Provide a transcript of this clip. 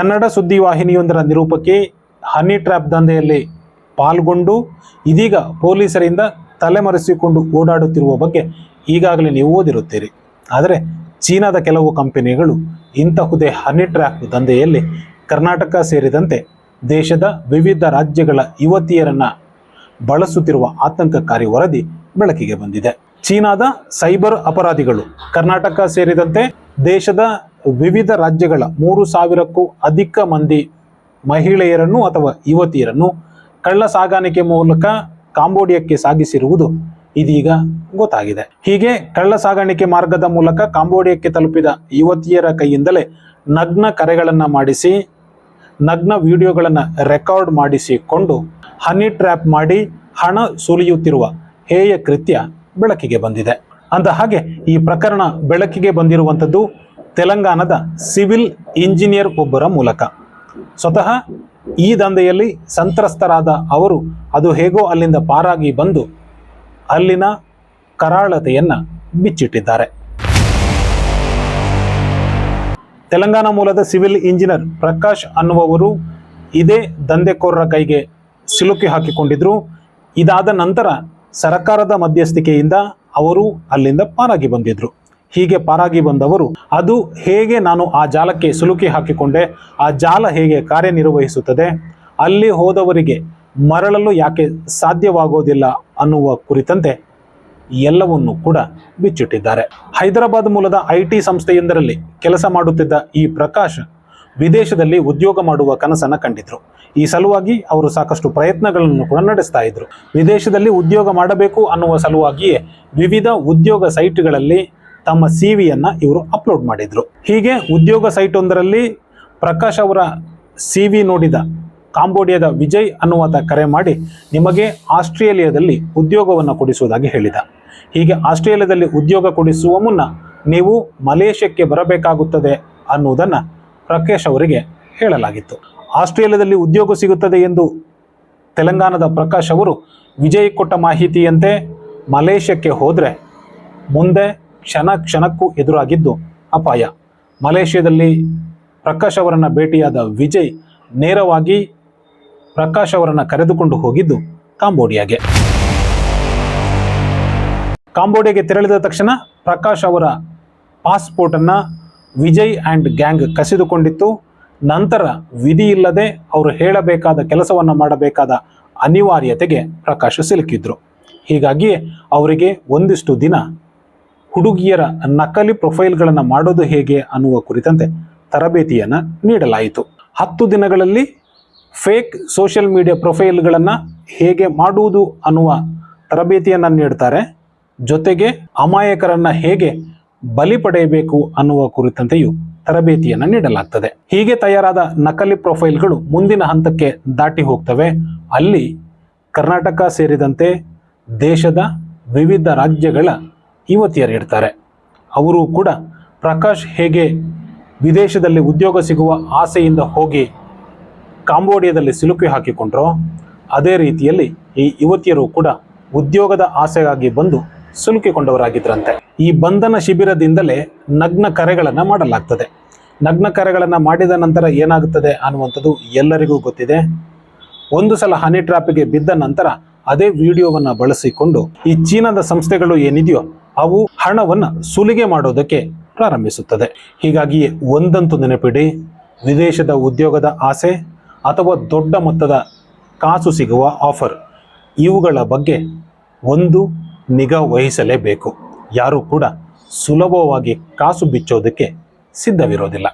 ಕನ್ನಡ ಸುದ್ದಿ ವಾಹಿನಿಯೊಂದರ ನಿರೂಪಕಿ honey trap ದಂಧೆಯಲ್ಲಿ ಪಾಲ್ಗೊಂಡು ಇದೀಗ ಪೊಲೀಸರಿಂದ ತಲೆಮರೆಸಿಕೊಂಡು ಓಡಾಡುತ್ತಿರುವ ಬಗ್ಗೆ ಈಗಾಗಲೇ ನೀವು ಓದಿರುತ್ತೀರಿ. ಆದರೆ ಚೀನಾದ ಕೆಲವು ಕಂಪನಿಗಳು ಇಂತಹುದೇ ಹನಿ ಟ್ರ್ಯಾಪ್ ದಂಧೆಯಲ್ಲಿ ಕರ್ನಾಟಕ ಸೇರಿದಂತೆ ದೇಶದ ವಿವಿಧ ರಾಜ್ಯಗಳ ಯುವತಿಯರನ್ನು ಬಳಸುತ್ತಿರುವ ಆತಂಕಕಾರಿ ವರದಿ ಬೆಳಕಿಗೆ ಬಂದಿದೆ. ಚೀನಾದ ಸೈಬರ್ ಅಪರಾಧಿಗಳು ಕರ್ನಾಟಕ ಸೇರಿದಂತೆ ದೇಶದ ವಿವಿಧ ರಾಜ್ಯಗಳ ಮೂರು ಸಾವಿರಕ್ಕೂ ಅಧಿಕ ಮಂದಿ ಮಹಿಳೆಯರನ್ನು ಅಥವಾ ಯುವತಿಯರನ್ನು ಕಳ್ಳ ಸಾಗಾಣಿಕೆ ಮೂಲಕ ಕಾಂಬೋಡಿಯಕ್ಕೆ ಸಾಗಿಸಿರುವುದು ಇದೀಗ ಗೊತ್ತಾಗಿದೆ. ಹೀಗೆ ಕಳ್ಳ ಸಾಗಾಣಿಕೆ ಮಾರ್ಗದ ಮೂಲಕ ಕಾಂಬೋಡಿಯಕ್ಕೆ ತಲುಪಿದ ಯುವತಿಯರ ಕೈಯಿಂದಲೇ ನಗ್ನ ಕರೆಗಳನ್ನು ಮಾಡಿಸಿ, ನಗ್ನ ವಿಡಿಯೋಗಳನ್ನು ರೆಕಾರ್ಡ್ ಮಾಡಿಸಿಕೊಂಡು ಹನಿ ಟ್ರ್ಯಾಪ್ ಮಾಡಿ ಹಣ ಸುಲಿಯುತ್ತಿರುವ ಹೇಯ ಕೃತ್ಯ ಬೆಳಕಿಗೆ ಬಂದಿದೆ. ಅಂದ ಹಾಗೆ ಈ ಪ್ರಕರಣ ಬೆಳಕಿಗೆ ಬಂದಿರುವಂಥದ್ದು ತೆಲಂಗಾಣದ ಸಿವಿಲ್ ಇಂಜಿನಿಯರ್ ಒಬ್ಬರ ಮೂಲಕ. ಸ್ವತಃ ಈ ದಂಧೆಯಲ್ಲಿ ಸಂತ್ರಸ್ತರಾದ ಅವರು ಅದು ಹೇಗೋ ಅಲ್ಲಿಂದ ಪಾರಾಗಿ ಬಂದು ಅಲ್ಲಿನ ಕರಾಳತೆಯನ್ನು ಬಿಚ್ಚಿಟ್ಟಿದ್ದಾರೆ. ತೆಲಂಗಾಣ ಮೂಲದ ಸಿವಿಲ್ ಇಂಜಿನಿಯರ್ ಪ್ರಕಾಶ್ ಅನ್ನುವವರು ಇದೇ ದಂಧೆಕೋರರ ಕೈಗೆ ಸಿಲುಕಿ ಹಾಕಿಕೊಂಡಿದ್ರು. ಇದಾದ ನಂತರ ಸರ್ಕಾರದ ಮಧ್ಯಸ್ಥಿಕೆಯಿಂದ ಅವರು ಅಲ್ಲಿಂದ ಪಾರಾಗಿ ಬಂದಿದ್ರು. ಹೀಗೆ ಪಾರಾಗಿ ಬಂದವರು. ಅದು ಹೇಗೆ ನಾನು ಆ ಜಾಲಕ್ಕೆ ಸಿಲುಕಿ ಹಾಕಿಕೊಂಡೆ, ಆ ಜಾಲ ಹೇಗೆ ಕಾರ್ಯನಿರ್ವಹಿಸುತ್ತದೆ, ಅಲ್ಲಿ ಹೋದವರಿಗೆ ಮರಳಲು ಯಾಕೆ ಸಾಧ್ಯವಾಗೋದಿಲ್ಲ ಅನ್ನುವ ಕುರಿತಂತೆ ಎಲ್ಲವನ್ನು ಕೂಡ ಬಿಚ್ಚಿಟ್ಟಿದ್ದಾರೆ. ಹೈದರಾಬಾದ್ ಮೂಲದ ಐ ಟಿ ಸಂಸ್ಥೆಯೊಂದರಲ್ಲಿ ಕೆಲಸ ಮಾಡುತ್ತಿದ್ದ ಈ ಪ್ರಕಾಶ್ ವಿದೇಶದಲ್ಲಿ ಉದ್ಯೋಗ ಮಾಡುವ ಕನಸನ್ನು ಕಂಡಿದ್ರು. ಈ ಸಲುವಾಗಿ ಅವರು ಸಾಕಷ್ಟು ಪ್ರಯತ್ನಗಳನ್ನು ಕೂಡ ನಡೆಸ್ತಾ ಇದ್ರು. ವಿದೇಶದಲ್ಲಿ ಉದ್ಯೋಗ ಮಾಡಬೇಕು ಅನ್ನುವ ಸಲುವಾಗಿಯೇ ವಿವಿಧ ಉದ್ಯೋಗ ಸೈಟ್ಗಳಲ್ಲಿ ತಮ್ಮ ಸಿ ವಿಯನ್ನ ಇವರು ಅಪ್ಲೋಡ್ ಮಾಡಿದ್ರು. ಹೀಗೆ ಉದ್ಯೋಗ ಸೈಟ್ ಒಂದರಲ್ಲಿ ಪ್ರಕಾಶ್ ಅವರ ಸಿ ವಿ ನೋಡಿದ ಕಾಂಬೋಡಿಯಾದ ವಿಜಯ್ ಅನ್ನುವಾತ ಕರೆ ಮಾಡಿ ನಿಮಗೆ ಆಸ್ಟ್ರೇಲಿಯಾದಲ್ಲಿ ಉದ್ಯೋಗವನ್ನು ಕೊಡಿಸುವುದಾಗಿ ಹೇಳಿದ. ಹೀಗೆ ಆಸ್ಟ್ರೇಲಿಯಾದಲ್ಲಿ ಉದ್ಯೋಗ ಕೊಡಿಸುವ ಮುನ್ನ ನೀವು ಮಲೇಷ್ಯಾಕ್ಕೆ ಬರಬೇಕಾಗುತ್ತದೆ ಅನ್ನುವುದನ್ನು ಪ್ರಕಾಶ್ ಅವರಿಗೆ ಹೇಳಲಾಗಿತ್ತು. ಆಸ್ಟ್ರೇಲಿಯಾದಲ್ಲಿ ಉದ್ಯೋಗ ಸಿಗುತ್ತದೆ ಎಂದು ತೆಲಂಗಾಣದ ಪ್ರಕಾಶ್ ಅವರು ವಿಜಯ್ ಕೊಟ್ಟ ಮಾಹಿತಿಯಂತೆ ಮಲೇಷ್ಯಾಕ್ಕೆ ಹೋದರೆ ಮುಂದೆ ಕ್ಷಣ ಕ್ಷಣಕ್ಕೂ ಎದುರಾಗಿದ್ದು ಅಪಾಯ. ಮಲೇಷ್ಯಾದಲ್ಲಿ ಪ್ರಕಾಶ್ ಅವರನ್ನು ಭೇಟಿಯಾದ ವಿಜಯ್ ನೇರವಾಗಿ ಪ್ರಕಾಶ್ ಅವರನ್ನು ಕರೆದುಕೊಂಡು ಹೋಗಿದ್ದು ಕಾಂಬೋಡಿಯಾಗೆ. ಕಾಂಬೋಡಿಯಾಗೆ ತೆರಳಿದ ತಕ್ಷಣ ಪ್ರಕಾಶ್ ಅವರ ಪಾಸ್ಪೋರ್ಟನ್ನು ವಿಜಯ್ ಆ್ಯಂಡ್ ಗ್ಯಾಂಗ್ ಕಸಿದುಕೊಂಡಿತ್ತು. ನಂತರ ವಿಧಿ ಇಲ್ಲದೆ ಅವರು ಹೇಳಬೇಕಾದ ಕೆಲಸವನ್ನು ಮಾಡಬೇಕಾದ ಅನಿವಾರ್ಯತೆಗೆ ಪ್ರಕಾಶ್ ಸಿಲುಕಿದ್ರು. ಹೀಗಾಗಿ ಅವರಿಗೆ ಒಂದಿಷ್ಟು ದಿನ ಹುಡುಗಿಯರ ನಕಲಿ ಪ್ರೊಫೈಲ್ಗಳನ್ನು ಮಾಡೋದು ಹೇಗೆ ಅನ್ನುವ ಕುರಿತಂತೆ ತರಬೇತಿಯನ್ನು ನೀಡಲಾಯಿತು. ಹತ್ತು ದಿನಗಳಲ್ಲಿ ಫೇಕ್ ಸೋಷಿಯಲ್ ಮೀಡಿಯಾ ಪ್ರೊಫೈಲ್ಗಳನ್ನು ಹೇಗೆ ಮಾಡುವುದು ಅನ್ನುವ ತರಬೇತಿಯನ್ನು ನೀಡ್ತಾರೆ. ಜೊತೆಗೆ ಅಮಾಯಕರನ್ನ ಹೇಗೆ ಬಲಿ ಪಡೆಯಬೇಕು ಅನ್ನುವ ಕುರಿತಂತೆಯೂ ತರಬೇತಿಯನ್ನು ನೀಡಲಾಗ್ತದೆ. ಹೀಗೆ ತಯಾರಾದ ನಕಲಿ ಪ್ರೊಫೈಲ್ಗಳು ಮುಂದಿನ ಹಂತಕ್ಕೆ ದಾಟಿ ಹೋಗ್ತವೆ. ಅಲ್ಲಿ ಕರ್ನಾಟಕ ಸೇರಿದಂತೆ ದೇಶದ ವಿವಿಧ ರಾಜ್ಯಗಳ ಯುವತಿಯರು ಇರ್ತಾರೆ. ಅವರು ಕೂಡ ಪ್ರಕಾಶ್ ಹೇಗೆ ವಿದೇಶದಲ್ಲಿ ಉದ್ಯೋಗ ಸಿಗುವ ಆಸೆಯಿಂದ ಹೋಗಿ ಕಾಂಬೋಡಿಯಾದಲ್ಲಿ ಸಿಲುಕಿ ಹಾಕಿಕೊಂಡ್ರೋ, ಅದೇ ರೀತಿಯಲ್ಲಿ ಈ ಯುವತಿಯರು ಕೂಡ ಉದ್ಯೋಗದ ಆಸೆಗಾಗಿ ಬಂದು ಸಿಲುಕಿಕೊಂಡವರಾಗಿದ್ರಂತೆ. ಈ ಬಂಧನ ಶಿಬಿರದಿಂದಲೇ ನಗ್ನ ಕರೆಗಳನ್ನು ಮಾಡಲಾಗ್ತದೆ. ನಗ್ನ ಕರೆಗಳನ್ನು ಮಾಡಿದ ನಂತರ ಏನಾಗುತ್ತದೆ ಅನ್ನುವಂಥದ್ದು ಎಲ್ಲರಿಗೂ ಗೊತ್ತಿದೆ. ಒಂದು ಸಲ ಹನಿ ಟ್ರಾಪಿಗೆ ಬಿದ್ದ ನಂತರ ಅದೇ ವಿಡಿಯೋವನ್ನು ಬಳಸಿಕೊಂಡು ಈ ಚೀನಾದ ಸಂಸ್ಥೆಗಳು ಏನಿದೆಯೋ ಅವು ಹಣವನ್ನು ಸುಲಿಗೆ ಮಾಡೋದಕ್ಕೆ ಪ್ರಾರಂಭಿಸುತ್ತದೆ. ಹೀಗಾಗಿ ಒಂದಂತೂ ನೆನಪಿಡಿ, ವಿದೇಶದ ಉದ್ಯೋಗದ ಆಸೆ ಅಥವಾ ದೊಡ್ಡ ಮೊತ್ತದ ಕಾಸು ಸಿಗುವ ಆಫರ್, ಇವುಗಳ ಬಗ್ಗೆ ಒಂದು ನಿಗಾ ವಹಿಸಲೇಬೇಕು. ಯಾರೂ ಕೂಡ ಸುಲಭವಾಗಿ ಕಾಸು ಬಿಚ್ಚೋದಕ್ಕೆ ಸಿದ್ಧವಿರೋದಿಲ್ಲ.